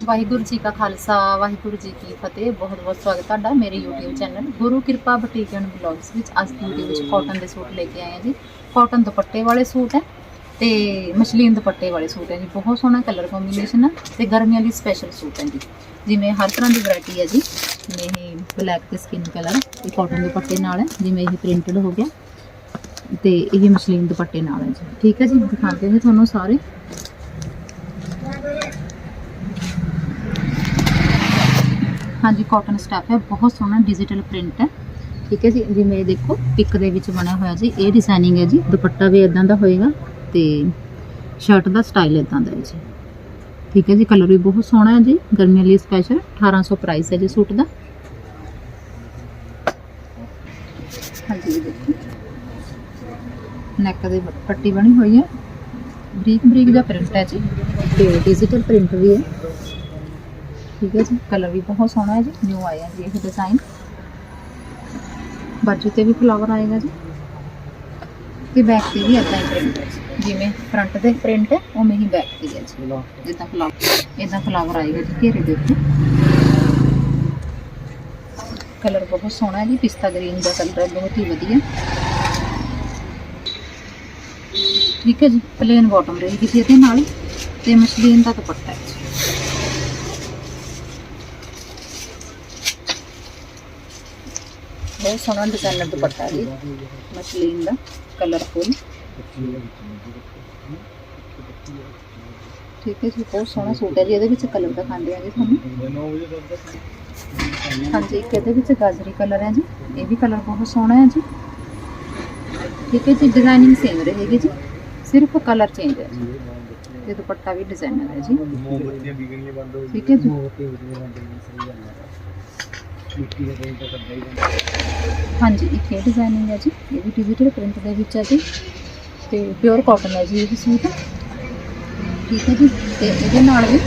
ਵਾਹਿਗੁਰੂ ਜੀ ਕਾ ਖਾਲਸਾ, ਵਾਹਿਗੁਰੂ ਜੀ ਕੀ ਫਤਿਹ। ਬਹੁਤ ਬਹੁਤ ਸਵਾਗਤ ਤੁਹਾਡਾ ਮੇਰੇ YouTube ਚੈਨਲ ਗੁਰੂ ਕਿਰਪਾ ਬੁਟੀਕ ਐਂਡ ਵਲੌਗਸ ਵਿੱਚ। ਅੱਜ ਦੀ ਵੀਡੀਓ ਵਿੱਚ ਕਾਟਨ ਦੇ ਸੂਟ ਲੈ ਕੇ ਆਏ ਹਾਂ ਜੀ। ਕਾਟਨ ਦੁਪੱਟੇ ਵਾਲੇ ਸੂਟ ਹੈ ਤੇ ਮਸ਼ਲੀਨ ਦੁਪੱਟੇ ਵਾਲੇ ਸੂਟ ਹੈ ਜੀ। ਬਹੁਤ ਸੋਹਣਾ ਕਲਰ ਕੰਬੀਨੇਸ਼ਨ ਹੈ ਤੇ ਗਰਮੀਆਂ ਲਈ ਸਪੈਸ਼ਲ ਸੂਟ ਹੈ ਜੀ। ਜਿਵੇਂ ਹਰ ਤਰ੍ਹਾਂ ਦੀ ਵੈਰਾਈਟੀ ਹੈ ਜੀ। ਜਿਵੇਂ ਇਹ ਬਲੈਕ ਤੇ ਸਕਿਨ ਕਲਰ ਇਹ ਕਾਟਨ ਦੁਪੱਟੇ ਨਾਲ ਹੈ, ਜਿਵੇਂ ਇਹ ਪ੍ਰਿੰਟਡ ਹੋ ਗਿਆ ਤੇ ਇਹ ਮਸ਼ਲੀਨ ਦੁਪੱਟੇ ਨਾਲ ਹੈ ਜੀ। ਠੀਕ ਹੈ ਜੀ, ਦਿਖਾਉਂਦੇ ਹਾਂ ਤੁਹਾਨੂੰ ਸਾਰੇ। ਹਾਂਜੀ ਕਾਟਨ ਸਟਫ ਹੈ। ਬਹੁਤ ਸੋਹਣਾ ਡਿਜੀਟਲ ਪ੍ਰਿੰਟ ਹੈ। ਠੀਕ ਹੈ ਜੀ ਜਿਵੇਂ ਇਹ ਦੇਖੋ ਪਿਕ ਦੇ ਵਿੱਚ ਬਣਿਆ ਹੋਇਆ ਜੀ। ਇਹ ਡਿਜ਼ਾਈਨਿੰਗ ਹੈ ਜੀ। ਦੁਪੱਟਾ ਵੀ ਇਦਾਂ ਦਾ ਹੋਏਗਾ ਤੇ ਸ਼ਰਟ ਦਾ ਸਟਾਈਲ ਇਦਾਂ ਦਾ ਹੈ ਜੀ। ਠੀਕ ਹੈ ਜੀ ਕਲਰ ਵੀ ਬਹੁਤ ਸੋਹਣਾ ਹੈ ਜੀ। ਗਰਮੀਆਂ ਲਈ ਸਪੈਸ਼ਲ 1800 ਪ੍ਰਾਈਸ ਹੈ ਜੀ ਸੂਟ ਦਾ। ਹਾਂਜੀ, ਇਹ ਦੇਖੋ। ਨੈਕ ਦੇ ਪੱਟੀ ਬਣੀ ਹੋਈ ਹੈ। ਬਰੀਕ ਬਰੀਕ ਦਾ ਪ੍ਰਿੰਟ ਹੈ ਜੀ। ਤੇ ਡਿਜੀਟਲ ਪ੍ਰਿੰਟ ਵੀ ਹੈ। ਠੀਕ ਹੈ ਜੀ ਕਲਰ ਵੀ ਬਹੁਤ ਸੋਹਣਾ ਹੈ ਜੀ ਨਿਊ ਆਇਆ ਜੀ ਇਹ ਡਿਜ਼ਾਈਨ ਬਾਜੂ ਤੇ ਵੀ ਫਲਾਵਰ ਆਏਗਾ ਜੀ। ਤੇ ਬੈਕ ਤੇ ਵੀ ਇਦਾਂ ਹੀ ਪ੍ਰਿੰਟ ਹੈ ਜੀ। ਜਿਵੇਂ ਫਰੰਟ ਤੇ ਪ੍ਰਿੰਟ ਹੈ, ਉਵੇਂ ਹੀ ਬੈਕ ਤੇ ਹੈ ਜੀ। ਜਿੱਦਾਂ ਫਲਾਵਰ ਇਦਾਂ ਫਲਾਵਰ ਆਏਗਾ ਜੀ ਘੇਰੇ ਦੇ ਉੱਤੇ। ਕਲਰ ਬਹੁਤ ਸੋਹਣਾ ਹੈ ਜੀ, ਪਿਸਤਾ ਗ੍ਰੀਨ ਦਾ ਕਲਰ ਹੈ ਬਹੁਤ ਹੀ ਵਧੀਆ। ਠੀਕ ਹੈ ਜੀ ਪਲੇਨ ਬਾਟਮ ਰਹੇਗੀ ਜੀ ਇਹਦੇ ਨਾਲ। ਤੇ ਮਸ਼ਲੀਨ ਦਾ ਦੁਪੱਟਾ ਹੈ ਬਹੁਤ ਸੋਹਣਾ ਡਿਜ਼ਾਈਨਰ ਦੁਪੱਟਾ ਜੀ, ਮਸ਼ਲੀਨ ਦਾ ਕਲਰਫੁਲ ਠੀਕ ਹੈ ਜੀ, ਬਹੁਤ ਸੋਹਣਾ ਸੂਟ ਹੈ ਜੀ, ਇਹਦੇ ਵਿੱਚ ਕਲਰ ਦਿਖਾਉਂਦੇ ਆ ਜੀ ਤੁਹਾਨੂੰ। ਹਾਂਜੀ, ਇੱਕ ਇਹਦੇ ਵਿੱਚ ਗਾਜਰੀ ਕਲਰ ਹੈ ਜੀ, ਇਹ ਵੀ ਕਲਰ ਬਹੁਤ ਸੋਹਣਾ ਹੈ ਜੀ। ਠੀਕ ਹੈ ਜੀ ਡਿਜ਼ਾਈਨਿੰਗ ਸੇਮ ਰਹੇਗੀ ਜੀ, ਸਿਰਫ ਕਲਰ ਚੇਂਜ ਹੈ ਤੇ ਦੁਪੱਟਾ ਵੀ ਡਿਜ਼ਾਈਨਰ ਹੈ ਜੀ। ਠੀਕ ਹੈ ਜੀ। ਮੋਮਬੱਤੀਆਂ ਵਿਕਣੀਆਂ ਬੰਦ ਦਾ ਕਰਦਾ ਹੀ ਹਾਂਜੀ, ਇੱਕ ਇਹ ਡਿਜ਼ਾਈਨਿੰਗ ਹੈ ਜੀ, ਇਹ ਵੀ ਡਿਜੀਟਲ ਪ੍ਰਿੰਟ ਦੇ ਵਿੱਚ ਹੈ ਜੀ, ਤੇ ਪਿਓਰ ਕਾਟਨ ਹੈ ਜੀ ਇਹ ਵੀ ਸੂਟ ਠੀਕ ਹੈ ਜੀ, ਤੇ ਇਹਦੇ ਨਾਲ ਵੀ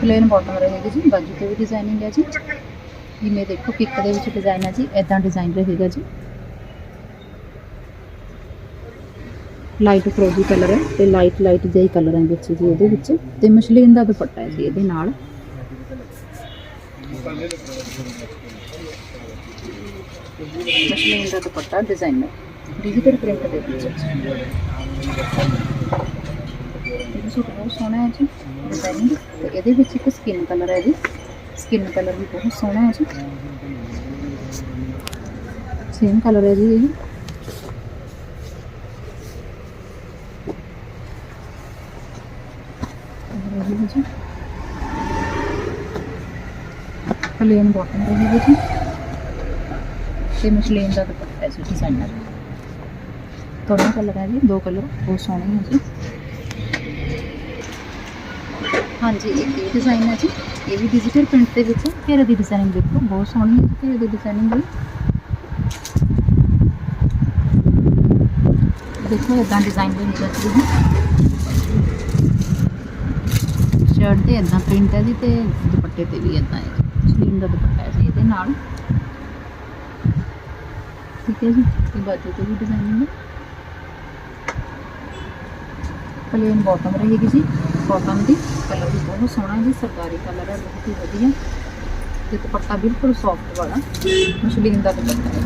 ਪਲੇਨ ਬਾਟਮ ਰਹੇਗੀ ਜੀ, ਬਾਜੂ ਤੇ ਵੀ ਡਿਜ਼ਾਈਨਿੰਗ ਹੈ ਜੀ। ਜਿਵੇਂ ਦੇਖੋ ਪਿਕ ਦੇ ਵਿੱਚ ਡਿਜ਼ਾਈਨ ਹੈ ਜੀ ਇਦਾਂ ਡਿਜ਼ਾਈਨ ਰਹੇਗਾ ਜੀ। ਲਾਈਟ ਫਰੋਜ਼ੀ ਕਲਰ ਹੈ ਤੇ ਲਾਈਟ ਲਾਈਟ ਜਿਹੀ ਕਲਰ ਹੈ ਵਿੱਚ ਜੀ ਇਹਦੇ ਵਿੱਚ, ਤੇ ਮਸ਼ਲੀਨ ਦਾ ਦੁਪੱਟਾ ਹੈ ਜੀ ਇਹਦੇ ਨਾਲ। ਮਸ਼ਲੀਨ ਦਾ ਦੁਪੱਟਾ ਡਿਜ਼ਾਈਨਰ ਡਿਜੀਟਲ ਪ੍ਰਿੰਟ ਦੇ ਵਿੱਚ। ਇਹ ਸੂਟ ਬਹੁਤ ਸੋਹਣਾ ਹੈ ਜੀ। ਡਿਜ਼ਾਈਨਿੰਗ ਤੇ ਇਹਦੇ ਵਿੱਚ ਇੱਕ ਸਕਿਨ ਕਲਰ ਹੈ ਜੀ। ਸਕਿਨ ਕਲਰ ਵੀ ਬਹੁਤ ਸੋਹਣਾ ਹੈ ਜੀ। ਸੇਮ ਕਲਰ ਹੈ ਜੀ ਇਹ। ਕਲਰ ਹੈ ਜੀ। ਪਲੇਨ ਬਾਟਮ ਰਹੇਗੀ ਜੀ। ਤੇ ਮਸ਼ਲੀਨ ਦਾ ਦੁਪੱਟਾ ਹੈ ਜੀ ਡਿਜ਼ਾਈਨਰ ਦੋਨੋਂ ਕਲਰ ਹੈ ਜੀ, ਦੋ ਕਲਰ ਬਹੁਤ ਸੋਹਣੇ ਹੈ ਜੀ। ਹਾਂਜੀ ਇੱਕ ਇਹ ਡਿਜ਼ਾਈਨ ਹੈ ਜੀ। ਇਹ ਵੀ ਡਿਜੀਟਲ ਪ੍ਰਿੰਟ ਦੇ ਵਿੱਚ ਹੈ। ਘੇਰੇ ਦੀ ਡਿਜ਼ਾਈਨਿੰਗ ਦੇਖੋ, ਬਹੁਤ ਸੋਹਣੀ ਹੈ ਫਿਰ ਦੀ ਡਿਜ਼ਾਈਨਿੰਗ ਵੀ ਦੇਖੋ ਇਦਾਂ ਡਿਜ਼ਾਈਨ ਦੇ ਵਿੱਚ ਜੀ ਸ਼ਰਟ ਤੇ ਇਦਾਂ ਪ੍ਰਿੰਟ ਹੈ ਜੀ ਤੇ ਦੁਪੱਟੇ ਤੇ ਵੀ ਇਦਾਂ ਹੈ ਸਲੀਮ ਦਾ ਦੁਪੱਟਾ ਹੈ ਜੀ ਇਹਦੇ ਨਾਲ। ਠੀਕ ਹੈ ਜੀ ਤੇ ਬਾਜੂ ਤੇ ਵੀ ਡਿਜ਼ਾਈਨਿੰਗ ਹੈ। ਪਲੇਨ ਬਾਟਮ ਰਹੇਗੀ ਜੀ ਕਾਟਨ ਦੀ ਕਲਰ ਵੀ ਬਹੁਤ ਸੋਹਣਾ ਜੀ, ਸਰਕਾਰੀ ਕਲਰ ਹੈ, ਬਹੁਤ ਹੀ ਵਧੀਆ। ਤੇ ਦੁਪੱਟਾ ਬਿਲਕੁਲ ਸੌਫਟ ਵਾਲਾ, ਮਸ਼ਲੀਨ ਦਾ ਦੁਪੱਟਾ ਹੈ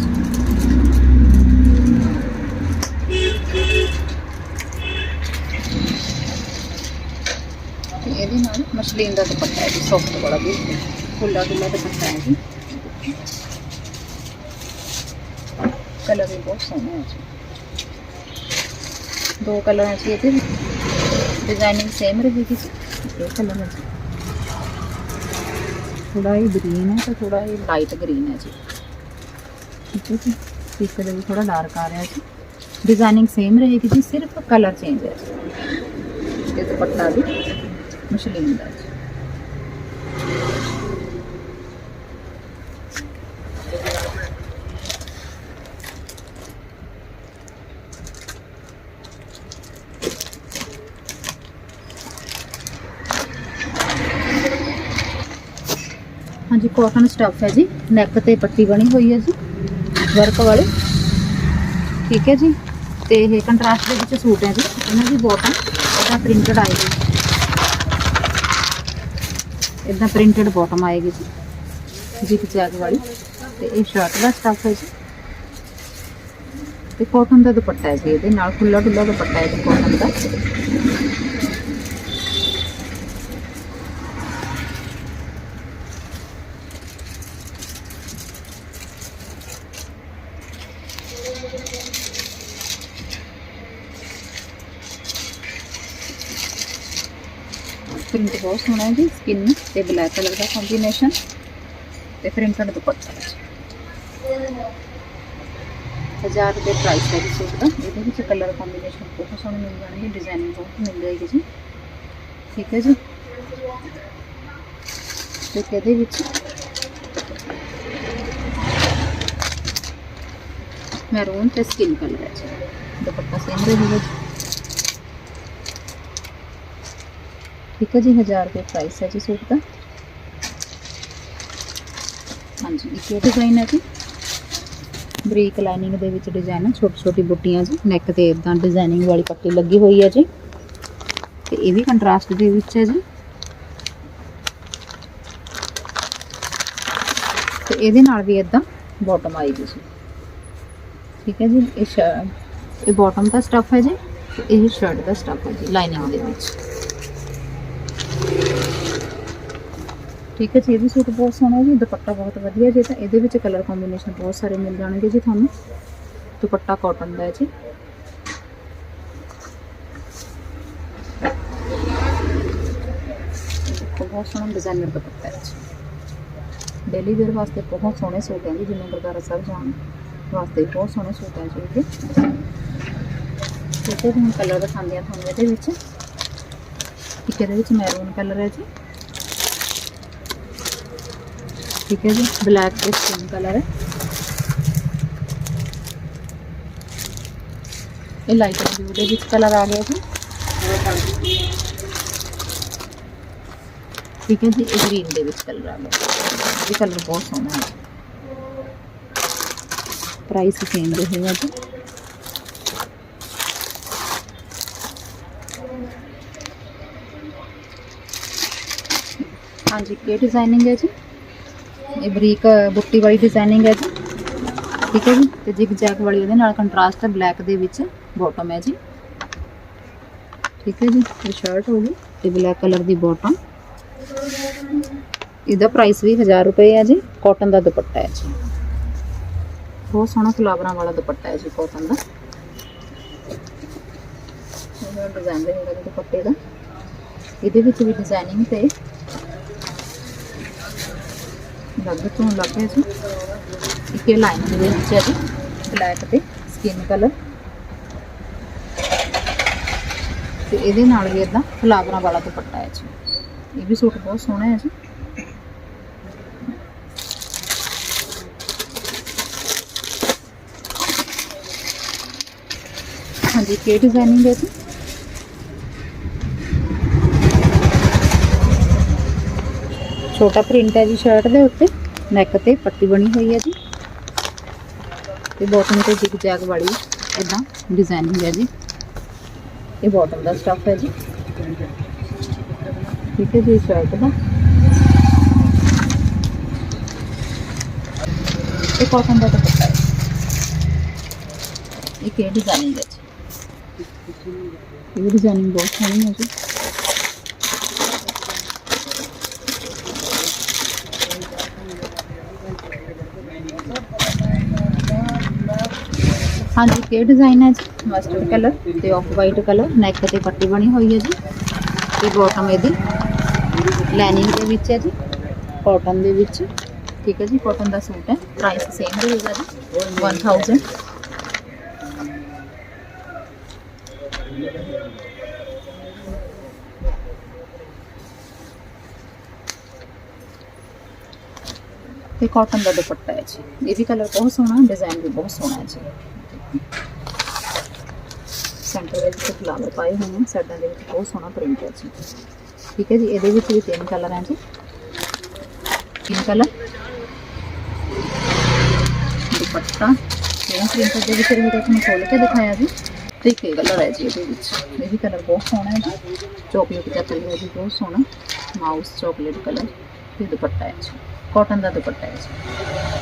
ਇਹਦੇ ਨਾਲ ਮਸ਼ਲੀਨ ਦਾ ਦੁਪੱਟਾ ਹੈ ਜੀ ਸੌਫਟ ਵਾਲਾ ਬਿਲਕੁਲ। ਖੁੱਲਾ ਖੁੱਲਾ ਦੁਪੱਟਾ ਹੈ ਜੀ ਕਲਰ ਵੀ ਬਹੁਤ ਸੋਹਣਾ ਹੈ ਜੀ ਦੋ ਕਲਰ ਹੈ ਜੀ ਇਹਦੇ ਡਿਜ਼ਾਈਨਿੰਗ ਸੇਮ ਰਹੇਗੀ ਜੀ ਇਹ ਕਲਰ ਹੈ ਜੀ ਥੋੜਾ ਹੀ ਗ੍ਰੀਨ ਹੈ ਤੇ ਥੋੜਾ ਹੀ ਲਾਈਟ ਗ੍ਰੀਨ ਹੈ ਜੀ ਠੀਕ ਹੈ ਜੀ ਇਸ ਕਲਰ ਵੀ ਥੋੜਾ ਡਾਰਕ ਆ ਰਿਹਾ ਜੀ ਡਿਜ਼ਾਈਨਿੰਗ ਸੇਮ ਰਹੇਗੀ ਜੀ ਸਿਰਫ ਕਲਰ ਚੇਂਜ ਹੈ ਜੀ ਤੇ ਦੁਪੱਟਾ ਵੀ ਮਸ਼ਲੀਨ ਦਾ ਹੈ ਜੀ ਹਾਂਜੀ ਕਾਟਨ ਸਟੱਫ ਹੈ ਜੀ। ਨੈਕ ਤੇ ਪੱਟੀ ਬਣੀ ਹੋਈ ਹੈ ਜੀ। ਵਰਕ ਵਾਲੇ। ਠੀਕ ਹੈ ਜੀ। ਤੇ ਇਹ ਕੰਟਰਾਸਟ ਦੇ ਵਿੱਚ ਸੂਟ ਹੈ ਜੀ। ਇਹਨਾਂ ਦੀ ਬੋਟਮ ਇਹਦਾ ਪ੍ਰਿੰਟਡ ਆਏਗੀ। ਇਦਾਂ ਪ੍ਰਿੰਟਡ ਬੋਟਮ ਆਏਗੀ ਜੀ। ਜਿਕ ਜੈਗ ਵਾਲੀ। ਤੇ ਇਹ ਸ਼ਰਟ ਦਾ ਸਟੱਫ ਹੈ ਜੀ। ਤੇ ਕਾਟਨ ਦਾ ਦੁਪੱਟਾ ਹੈ ਜੀ। ਇਹਦੇ ਨਾਲ ਖੁੱਲਾ ਡੁੱਲਾ ਦੁਪੱਟਾ ਹੈ ਜੀ ਕਾਟਨ ਦਾ। ਪ੍ਰਿੰਟ ਬਹੁਤ ਸੋਹਣਾ ਹੈ ਜੀ ਸਕਿਨ ਤੇ ਬਲੈਕ ਕਲਰ ਦਾ ਕੰਬੀਨੇਸ਼ਨ ਤੇ ਪ੍ਰਿੰਟਡ ਦੁਪੱਟਾ ਹਜ਼ਾਰ ਰੁਪਏ ਪ੍ਰਾਈਸ ਹੈ ਜੀ ਸੂਟ ਦਾ। ਇਹਦੇ ਵਿੱਚ ਕਲਰ ਕੰਬੀਨੇਸ਼ਨ ਬਹੁਤ ਸੋਹਣੇ ਮਿਲ ਜਾਣਗੇ ਡਿਜ਼ਾਈਨਿੰਗ ਬਹੁਤ ਮਿਲ ਜਾਏਗੀ ਜੀ। ਠੀਕ ਹੈ ਜੀ। ਤੇ ਇਹਦੇ ਵਿੱਚ ਮੈਰੂਨ ਤੇ ਸਕਿਨ ਕਲਰ ਹੈ ਜੀ। ਦੁਪੱਟਾ ਸੇਮ ਰਹੇਗਾ ਜੀ। ਠੀਕ ਹੈ ਜੀ 1000 ਰੁਪਏ ਪ੍ਰਾਈਸ ਹੈ ਜੀ ਸੂਟ ਦਾ। ਹਾਂਜੀ, ਇੱਕ ਇਹ ਡਿਜ਼ਾਈਨ ਹੈ ਜੀ। ਬਰੀਕ ਲਾਈਨਿੰਗ ਦੇ ਵਿੱਚ ਡਿਜ਼ਾਈਨ ਹੈ ਛੋਟੀ ਛੋਟੀ ਬੁੱਟੀਆਂ ਜੀ ਨੈਕ ਤੇ ਇਦਾਂ ਡਿਜ਼ਾਈਨਿੰਗ ਵਾਲੀ ਪੱਟੀ ਲੱਗੀ ਹੋਈ ਹੈ ਜੀ। ਤੇ ਇਹ ਵੀ ਕੰਟਰਾਸਟ ਦੇ ਵਿੱਚ ਹੈ ਜੀ। ਤੇ ਇਹਦੇ ਨਾਲ ਵੀ ਇਦਾਂ ਬਾਟਮ ਆਏਗੀ ਜੀ। ਠੀਕ ਹੈ ਜੀ, ਇਹ ਸ਼ਰਟ ਇਹ ਬਾਟਮ ਦਾ ਸਟਫ ਹੈ ਜੀ, ਤੇ ਇਹ ਸ਼ਰਟ ਦਾ ਸਟਫ ਹੈ ਜੀ ਲਾਈਨਿੰਗ ਦੇ ਵਿੱਚ। ਠੀਕ ਹੈ ਜੀ ਇਹ ਵੀ ਸੂਟ ਬਹੁਤ ਸੋਹਣਾ ਹੈ ਜੀ, ਦੁਪੱਟਾ ਬਹੁਤ ਵਧੀਆ ਜੀ ਤਾਂ ਇਹਦੇ ਵਿੱਚ ਕਲਰ ਕੰਬੀਨੇਸ਼ਨ ਬਹੁਤ ਸਾਰੇ ਮਿਲ ਜਾਣਗੇ ਜੀ ਤੁਹਾਨੂੰ। ਦੁਪੱਟਾ ਕਾਟਨ ਦਾ ਹੈ ਜੀ। ਬਹੁਤ ਸੋਹਣਾ ਡਿਜ਼ਾਈਨਰ ਦੁਪੱਟਾ ਹੈ ਜੀ। ਡੇਲੀ ਵੇਅਰ ਵਾਸਤੇ ਬਹੁਤ ਸੋਹਣੇ ਸੂਟ ਹੈ ਜੀ, ਜਿਵੇਂ ਗੁਰਦੁਆਰਾ ਸਾਹਿਬ ਜਾਣ ਵਾਸਤੇ ਬਹੁਤ ਸੋਹਣੇ ਸੂਟ ਹੈ ਜੀ ਇਹਦੇ। ਠੀਕ ਹੁਣ ਕਲਰ ਦਿਖਾਉਂਦੇ ਆ ਤੁਹਾਨੂੰ ਇਹਦੇ ਵਿੱਚ। ਇੱਕ ਇਹਦੇ ਵਿੱਚ ਮੈਰੂਨ ਕਲਰ ਹੈ ਜੀ। ਠੀਕ ਹੈ ਜੀ ਬਲੈਕ ਤੇ ਸਕਿਨ ਕਲਰ ਹੈ। ਇਹ ਲਾਈਟ ਬਲੂ ਦੇ ਵਿੱਚ ਕਲਰ ਆ ਗਿਆ ਜੀ। ਠੀਕ ਹੈ ਜੀ, ਇਹ ਗ੍ਰੀਨ ਦੇ ਵਿੱਚ ਕਲਰ ਆ ਗਿਆ। ਇਹ ਕਲਰ ਬਹੁਤ ਸੋਹਣਾ ਹੈ। ਪ੍ਰਾਈਸ ਸੇਮ ਰਹੇਗਾ ਜੀ। ਹਾਂਜੀ, ਇਹ ਡਿਜ਼ਾਈਨਿੰਗ ਹੈ ਜੀ। ਇਹ ਬਰੀਕ, ਬੁੱਟੀ ਵਾਲੀ ਡਿਜ਼ਾਈਨਿੰਗ ਹੈ ਜੀ। ਠੀਕ ਹੈ ਜੀ? ਤੇ ਜਿਗ ਜੈਕ ਵਾਲੀ ਉਹਦੇ ਨਾਲ ਕੰਟਰਾਸਟ ਹੈ ਬਲੈਕ ਦੇ ਵਿੱਚ ਬਾਟਮ ਹੈ ਜੀ। ਠੀਕ ਹੈ ਜੀ? ਇਹ ਸ਼ਰਟ ਗਈ ਤੇ ਬਲੈਕ ਕਲਰ ਦੀ ਬਾਟਮ ਇਹਦਾ ਪ੍ਰਾਈਸ ਵੀ 1000 ਰੁਪਏ ਹੈ ਜੀ। ਕਾਟਨ ਦਾ ਦੁਪੱਟਾ ਹੈ ਜੀ। ਬਹੁਤ ਸੋਹਣਾ ਫਲਾਵਰਾਂ ਵਾਲਾ ਦੁਪੱਟਾ ਹੈ ਜੀ ਕਾਟਨ ਦਾ। ਇਹ ਡਿਜ਼ਾਈਨ ਰਹੇਗਾ ਜੀ ਦੁਪੱਟੇ ਦਾ। ਇਹਦੇ ਵਿੱਚ ਵੀ ਡਿਜ਼ਾਈਨਿੰਗ ਤੇ ਲੱਗ ਤੋਂ ਲੱਗ ਹੈ ਜੀ ਇੱਕ ਇਹ ਲਾਈਨ ਦੇ ਵਿੱਚ ਹੈ ਜੀ ਬਲੈਕ ਤੇ ਸਕਿਨ ਕਲਰ ਤੇ ਇਹਦੇ ਨਾਲ ਵੀ ਇਦਾਂ ਫਲਾਵਰਾਂ ਵਾਲਾ ਦੁਪੱਟਾ ਹੈ ਜੀ। ਇਹ ਵੀ ਸੂਟ ਬਹੁਤ ਸੋਹਣਾ ਹੈ ਜੀ। ਹਾਂਜੀ ਕੀ ਡਿਜ਼ਾਈਨਿੰਗ ਹੈ ਜੀ। ਛੋਟਾ ਪ੍ਰਿੰਟ ਹੈ ਜੀ ਸ਼ਰਟ ਦੇ ਉੱਤੇ। ਨੈਕ ਤੇ ਪੱਟੀ ਬਣੀ ਹੋਈ ਹੈ ਜੀ। ਤੇ ਬੋਟਮ ਤੇ ਜਿਗ ਜੈਗ ਵਾਲੀ ਇਦਾਂ ਡਿਜ਼ਾਈਨਿੰਗ ਹੈ ਜੀ। ਇਹ ਬੋਟਮ ਦਾ ਸਟਫ ਹੈ ਜੀ। ਠੀਕ ਹੈ ਜੀ ਸ਼ਰਟ ਦਾ। ਇਹ ਕਾਟਨ ਦਾ ਦੁਪੱਟਾ ਹੈ। ਇਹ ਕੀ ਡਿਜ਼ਾਈਨਿੰਗ ਹੈ ਜੀ? ਇਹ ਡਿਜ਼ਾਈਨਿੰਗ ਬਹੁਤ ਸੋਹਣੀ ਹੈ ਜੀ। ਹਾਂਜੀ ਕੀ ਡਿਜ਼ਾਈਨ ਹੈ ਜੀ? ਮਸਟਰਡ ਕਲਰ ਤੇ ਆਫ ਵਾਈਟ ਕਲਰ ਨੈਕ ਤੇ ਪੱਟੀ ਬਣੀ ਹੋਈ ਹੈ ਜੀ। ਤੇ ਬਾਟਮ ਇਹਦੀ ਲਾਈਨਿੰਗ ਦੇ ਵਿੱਚ ਹੈ ਜੀ ਕਾਟਨ ਦੇ ਵਿੱਚ। ਠੀਕ ਹੈ ਜੀ ਕਾਟਨ ਦਾ ਸੂਟ ਹੈ। ਪ੍ਰਾਈਸ ਸੇਮ ਰਹੇਗਾ ਜੀ 1000 ਤੇ ਕਾਟਨ ਦਾ ਦੁਪੱਟਾ ਹੈ ਜੀ। ਇਹ ਵੀ ਕਲਰ ਬਹੁਤ ਸੋਹਣਾ ਡਿਜ਼ਾਈਨ ਵੀ ਬਹੁਤ ਸੋਹਣਾ ਹੈ ਜੀ। ਸੈਂਟਰ ਵਿੱਚ ਤੇ ਫਲਾਵਰ ਪਾਏ ਹੋਏ ਨੇ ਸਾਈਡਾਂ ਦੇ ਵਿੱਚ ਬਹੁਤ ਸੋਹਣਾ ਪ੍ਰਿੰਟ ਹੈ ਜੀ। ਠੀਕ ਹੈ ਜੀ, ਇਹਦੇ ਵਿੱਚ ਵੀ ਤਿੰਨ ਕਲਰ ਹੈ ਜੀ। ਤਿੰਨ ਕਲਰ ਦੁਪੱਟਾ। ਇਹ ਪ੍ਰਿੰਟ ਦੇ ਵਿੱਚ ਰਹੇਗਾ ਤੁਹਾਨੂੰ ਖੋਲ ਕੇ ਦਿਖਾਇਆ ਜੀ। ਤੇ ਇੱਕ ਕਲਰ ਹੈ ਜੀ ਇਹਦੇ ਵਿੱਚ। ਇਹ ਵੀ ਕਲਰ ਬਹੁਤ ਸੋਹਣਾ ਹੈ ਜੀ। ਚੋਕਲੇਟ ਜਿਹਾ ਕਲਰ ਹੈ ਜੀ ਬਹੁਤ ਸੋਹਣਾ। ਮਾਊਸ ਚਾਕਲੇਟ ਕਲਰ ਤੇ ਦੁਪੱਟਾ ਹੈ ਜੀ। ਕਾਟਨ ਦਾ ਦੁਪੱਟਾ ਹੈ ਜੀ।